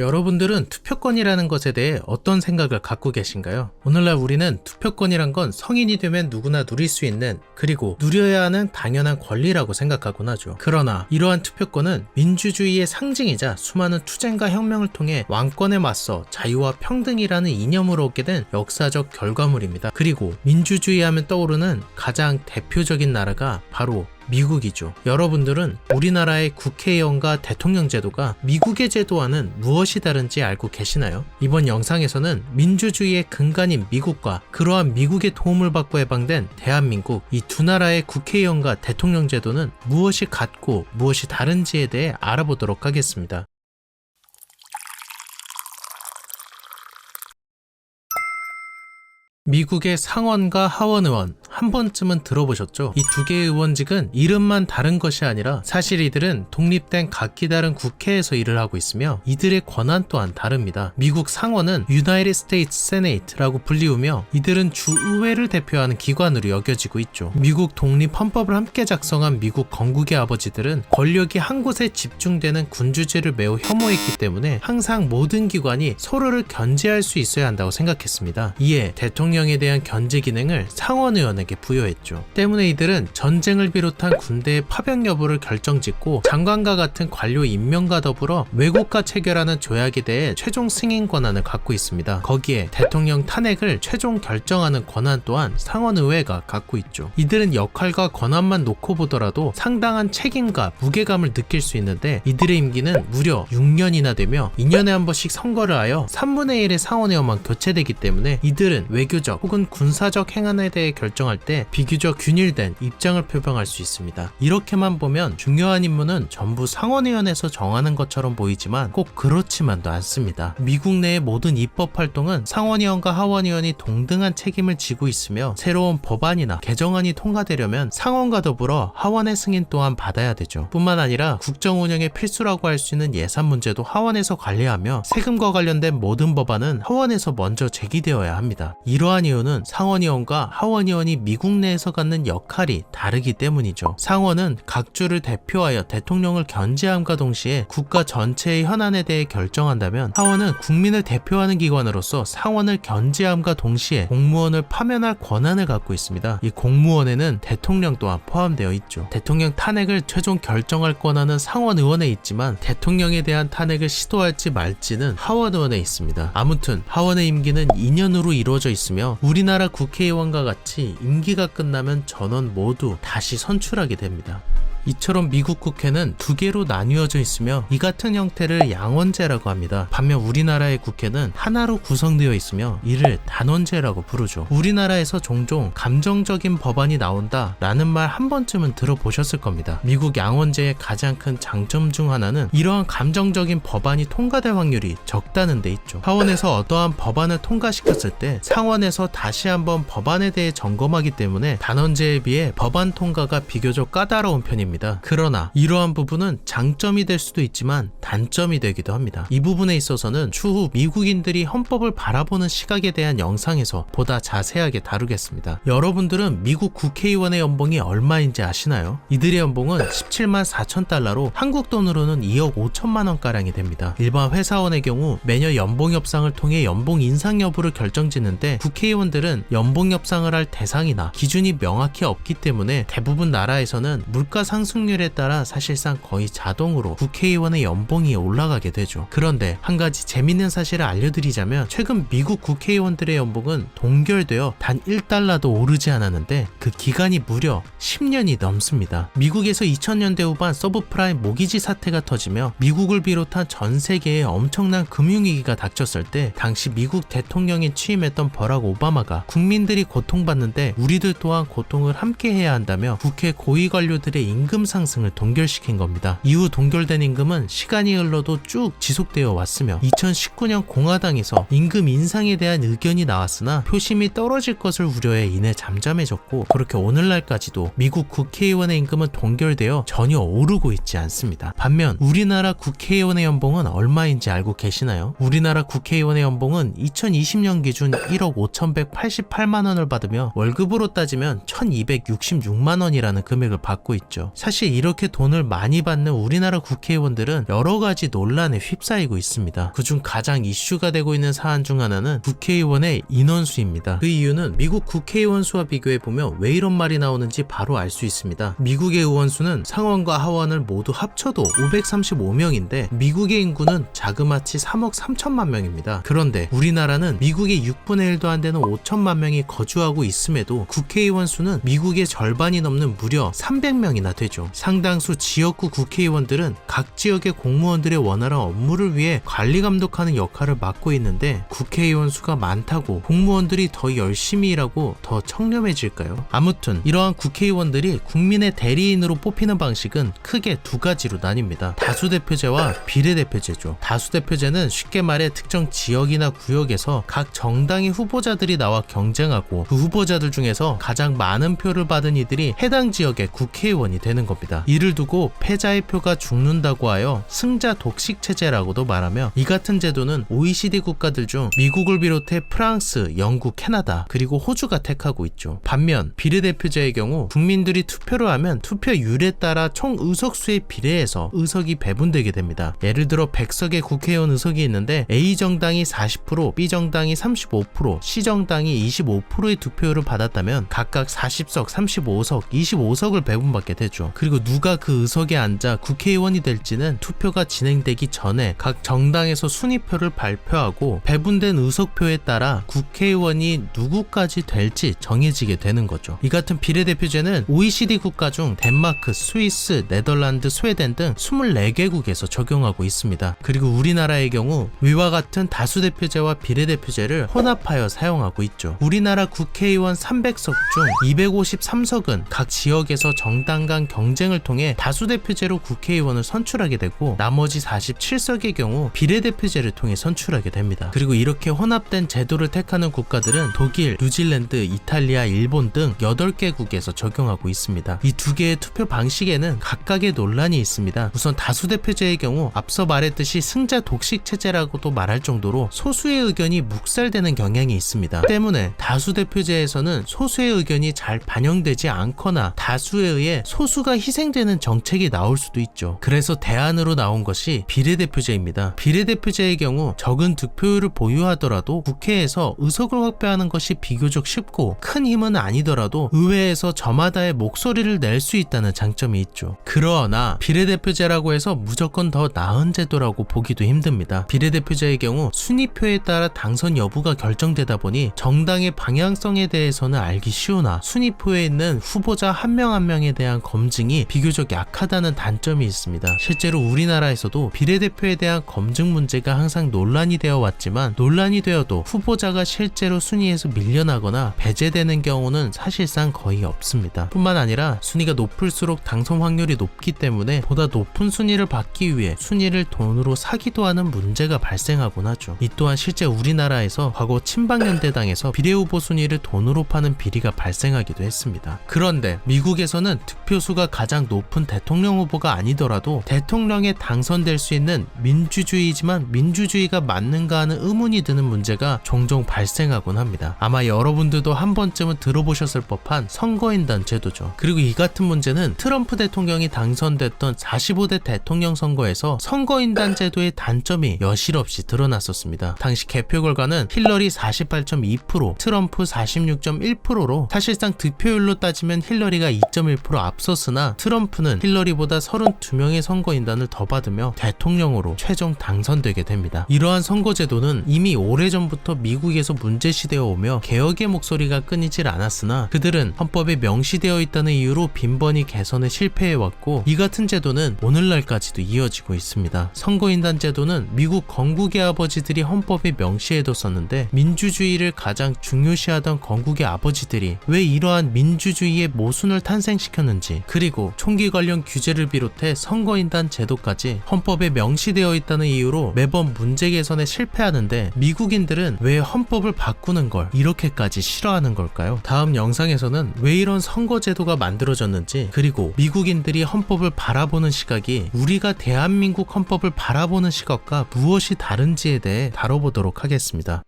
여러분들은 투표권이라는 것에 대해 어떤 생각을 갖고 계신가요? 오늘날 우리는 투표권이란 건 성인이 되면 누구나 누릴 수 있는 그리고 누려야 하는 당연한 권리라고 생각하곤 하죠. 그러나 이러한 투표권은 민주주의의 상징이자 수많은 투쟁과 혁명을 통해 왕권에 맞서 자유와 평등이라는 이념으로 얻게 된 역사적 결과물입니다. 그리고 민주주의 하면 떠오르는 가장 대표적인 나라가 바로 미국이죠. 여러분들은 우리나라의 국회의원과 대통령 제도가 미국의 제도와는 무엇이 다른지 알고 계시나요? 이번 영상에서는 민주주의의 근간인 미국과 그러한 미국의 도움을 받고 해방된 대한민국 이 두 나라의 국회의원과 대통령 제도는 무엇이 같고 무엇이 다른지에 대해 알아보도록 하겠습니다. 미국의 상원과 하원 의원 한 번쯤은 들어보셨죠? 이 두 개의 의원직은 이름만 다른 것이 아니라 사실 이들은 독립된 각기 다른 국회에서 일을 하고 있으며 이들의 권한 또한 다릅니다. 미국 상원은 United States Senate라고 불리우며 이들은 주의회를 대표하는 기관으로 여겨지고 있죠. 미국 독립 헌법을 함께 작성한 미국 건국의 아버지들은 권력이 한 곳에 집중되는 군주제를 매우 혐오했기 때문에 항상 모든 기관이 서로를 견제할 수 있어야 한다고 생각했습니다. 이에 대통령에 대한 견제 기능을 상원의원에게 부여했죠. 때문에 이들은 전쟁을 비롯한 군대의 파병 여부를 결정짓고 장관과 같은 관료 임명과 더불어 외국과 체결하는 조약에 대해 최종 승인 권한을 갖고 있습니다. 거기에 대통령 탄핵을 최종 결정하는 권한 또한 상원의회가 갖고 있죠. 이들은 역할과 권한만 놓고 보더라도 상당한 책임과 무게감을 느낄 수 있는데 이들의 임기는 무려 6년이나 되며 2년에 한 번씩 선거를 하여 3분의 1의 상원의원만 교체되기 때문에 이들은 외교적 혹은 군사적 행안에 대해 결정 할 때 비교적 균일된 입장을 표명할 수 있습니다. 이렇게만 보면 중요한 임무는 전부 상원의원에서 정하는 것처럼 보이지만 꼭 그렇지만도 않습니다. 미국 내의 모든 입법 활동은 상원의원과 하원의원이 동등한 책임을 지고 있으며 새로운 법안이나 개정안이 통과되려면 상원과 더불어 하원의 승인 또한 받아야 되죠. 뿐만 아니라 국정 운영에 필수라고 할 수 있는 예산 문제도 하원에서 관리하며 세금과 관련된 모든 법안은 하원에서 먼저 제기되어야 합니다. 이러한 이유는 상원의원과 하원의원이 미국 내에서 갖는 역할이 다르기 때문이죠. 상원은 각 주를 대표하여 대통령을 견제함과 동시에 국가 전체의 현안에 대해 결정한다면 하원은 국민을 대표하는 기관으로서 상원을 견제함과 동시에 공무원을 파면할 권한을 갖고 있습니다. 이 공무원에는 대통령 또한 포함되어 있죠. 대통령 탄핵을 최종 결정할 권한은 상원 의원에 있지만 대통령에 대한 탄핵을 시도할지 말지는 하원 의원에 있습니다. 아무튼 하원의 임기는 2년으로 이루어져 있으며 우리나라 국회의원과 같이 임기가 끝나면 전원 모두 다시 선출하게 됩니다. 이처럼 미국 국회는 두 개로 나뉘어져 있으며 이 같은 형태를 양원제라고 합니다. 반면 우리나라의 국회는 하나로 구성되어 있으며 이를 단원제라고 부르죠. 우리나라에서 종종 감정적인 법안이 나온다 라는 말 한 번쯤은 들어보셨을 겁니다. 미국 양원제의 가장 큰 장점 중 하나는 이러한 감정적인 법안이 통과될 확률이 적다는 데 있죠. 하원에서 어떠한 법안을 통과시켰을 때 상원에서 다시 한번 법안에 대해 점검하기 때문에 단원제에 비해 법안 통과가 비교적 까다로운 편입니다. 그러나 이러한 부분은 장점이 될 수도 있지만 단점이 되기도 합니다. 이 부분에 있어서는 추후 미국인들이 헌법을 바라보는 시각에 대한 영상에서 보다 자세하게 다루겠습니다. 여러분들은 미국 국회의원의 연봉이 얼마인지 아시나요? 이들의 연봉은 17만 4천 달러로 한국 돈으로는 2억 5천만 원가량이 됩니다. 일반 회사원의 경우 매년 연봉 협상을 통해 연봉 인상 여부를 결정짓는데 국회의원들은 연봉 협상을 할 대상이나 기준이 명확히 없기 때문에 대부분 나라에서는 물가 상 승률에 따라 사실상 거의 자동으로 국회의원의 연봉이 올라가게 되죠. 그런데 한 가지 재밌는 사실을 알려드리자면 최근 미국 국회의원들의 연봉은 동결되어 단 1달러도 오르지 않았는데 그 기간이 무려 10년이 넘습니다. 미국에서 2000년대 후반 서브프라임 모기지 사태가 터지며 미국을 비롯한 전 세계에 엄청난 금융위기가 닥쳤을 때 당시 미국 대통령이 취임했던 버락 오바마가 국민들이 고통받는데 우리들 또한 고통을 함께 해야 한다며 국회 고위 관료들의 임금 상승을 동결시킨 겁니다. 이후 동결된 임금은 시간이 흘러도 쭉 지속되어 왔으며 2019년 공화당에서 임금 인상에 대한 의견이 나왔으나 표심이 떨어질 것을 우려해 이내 잠잠해졌고 그렇게 오늘날까지도 미국 국회의원의 임금은 동결되어 전혀 오르고 있지 않습니다. 반면 우리나라 국회의원의 연봉은 얼마인지 알고 계시나요? 우리나라 국회의원의 연봉은 2020년 기준 1억 5,188만 원을 받으며 월급으로 따지면 1,266만 원이라는 금액을 받고 있죠. 사실 이렇게 돈을 많이 받는 우리나라 국회의원들은 여러 가지 논란에 휩싸이고 있습니다. 그중 가장 이슈가 되고 있는 사안 중 하나는 국회의원의 인원수입니다. 그 이유는 미국 국회의원 수와 비교해 보면 왜 이런 말이 나오는지 바로 알 수 있습니다. 미국의 의원 수는 상원과 하원을 모두 합쳐도 535명인데 미국의 인구는 자그마치 3억 3천만 명입니다. 그런데 우리나라는 미국의 6분의 1도 안 되는 5천만 명이 거주하고 있음에도 국회의원 수는 미국의 절반이 넘는 무려 300명이나 되죠. 상당수 지역구 국회의원들은 각 지역의 공무원들의 원활한 업무를 위해 관리 감독하는 역할을 맡고 있는데 국회의원 수가 많다고 공무원들이 더 열심히 일하고 더 청렴해질까요? 아무튼 이러한 국회의원들이 국민의 대리인으로 뽑히는 방식은 크게 두 가지로 나뉩니다. 다수대표제와 비례대표제죠. 다수대표제는 쉽게 말해 특정 지역이나 구역에서 각 정당의 후보자들이 나와 경쟁하고 그 후보자들 중에서 가장 많은 표를 받은 이들이 해당 지역의 국회의원이 되는 겁니다. 이를 두고 패자의 표가 죽는다고 하여 승자 독식 체제라고도 말하며 이 같은 제도는 OECD 국가들 중 미국을 비롯해 프랑스, 영국, 캐나다 그리고 호주가 택하고 있죠. 반면 비례대표제의 경우 국민들이 투표를 하면 투표율에 따라 총 의석수에 비례해서 의석이 배분되게 됩니다. 예를 들어 100석의 국회의원 의석이 있는데 A 정당이 40%, B 정당이 35%, C 정당이 25%의 득표율을 받았다면 각각 40석, 35석, 25석을 배분받게 되죠. 그리고 누가 그 의석에 앉아 국회의원이 될지는 투표가 진행되기 전에 각 정당에서 순위표를 발표하고 배분된 의석표에 따라 국회의원이 누구까지 될지 정해지게 되는 거죠. 이 같은 비례대표제는 OECD 국가 중 덴마크, 스위스, 네덜란드, 스웨덴 등 24개국에서 적용하고 있습니다. 그리고 우리나라의 경우 위와 같은 다수대표제와 비례대표제를 혼합하여 사용하고 있죠. 우리나라 국회의원 300석 중 253석은 각 지역에서 정당 간 경 쟁을 통해 다수대표제로 국회의원을 선출하게 되고 나머지 47석의 경우 비례대표제를 통해 선출하게 됩니다. 그리고 이렇게 혼합된 제도를 택하는 국가들은 독일, 뉴질랜드, 이탈리아, 일본 등 8개국에서 적용하고 있습니다. 이 두 개의 투표 방식에는 각각의 논란이 있습니다. 우선 다수대표제의 경우 앞서 말했듯이 승자 독식 체제라고도 말할 정도로 소수의 의견이 묵살되는 경향이 있습니다. 때문에 다수대표제에서는 소수의 의견이 잘 반영되지 않거나 다수에 의해 소수가 희생되는 정책이 나올 수도 있죠. 그래서 대안으로 나온 것이 비례대표제입니다. 비례대표제의 경우 적은 득표율을 보유하더라도 국회에서 의석을 확보하는 것이 비교적 쉽고 큰 힘은 아니더라도 의회에서 저마다의 목소리를 낼 수 있다는 장점이 있죠. 그러나 비례대표제라고 해서 무조건 더 나은 제도라고 보기도 힘듭니다. 비례대표제의 경우 순위표에 따라 당선 여부가 결정되다 보니 정당의 방향성에 대해서는 알기 쉬우나 순위표에 있는 후보자 한 명한 명에 대한 검 증이 비교적 약하다는 단점이 있습니다. 실제로 우리나라에서도 비례대표에 대한 검증 문제가 항상 논란이 되어 왔지만 논란이 되어도 후보자가 실제로 순위에서 밀려나거나 배제되는 경우는 사실상 거의 없습니다. 뿐만 아니라 순위가 높을수록 당선 확률이 높기 때문에 보다 높은 순위를 받기 위해 순위를 돈으로 사기도 하는 문제가 발생하곤 하죠. 이 또한 실제 우리나라에서 과거 친박연대당에서 비례 후보 순위를 돈으로 파는 비리가 발생하기도 했습니다. 그런데 미국에서는 득표수가 가장 높은 대통령 후보가 아니더라도 대통령에 당선될 수 있는 민주주의지만 민주주의가 맞는가 하는 의문이 드는 문제가 종종 발생하곤 합니다. 아마 여러분들도 한 번쯤은 들어보셨을 법한 선거인단 제도죠. 그리고 이 같은 문제는 트럼프 대통령이 당선됐던 45대 대통령 선거에서 선거인단 제도의 단점이 여실없이 드러났었습니다. 당시 개표 결과는 힐러리 48.2%, 트럼프 46.1%로 사실상 득표율로 따지면 힐러리가 2.1% 앞섰 으나 트럼프는 힐러리보다 32명의 선거인단을 더 받으며 대통령으로 최종 당선되게 됩니다. 이러한 선거제도는 이미 오래전부터 미국에서 문제시되어 오며 개혁의 목소리가 끊이질 않았으나 그들은 헌법에 명시되어 있다는 이유로 빈번히 개선에 실패해왔고 이 같은 제도는 오늘날까지도 이어지고 있습니다. 선거인단 제도는 미국 건국의 아버지들이 헌법에 명시해뒀었는데 민주주의를 가장 중요시하던 건국의 아버지들이 왜 이러한 민주주의의 모순을 탄생시켰는지 그리고 총기 관련 규제를 비롯해 선거인단 제도까지 헌법에 명시되어 있다는 이유로 매번 문제 개선에 실패하는데 미국인들은 왜 헌법을 바꾸는 걸 이렇게까지 싫어하는 걸까요? 다음 영상에서는 왜 이런 선거 제도가 만들어졌는지 그리고 미국인들이 헌법을 바라보는 시각이 우리가 대한민국 헌법을 바라보는 시각과 무엇이 다른지에 대해 다뤄보도록 하겠습니다.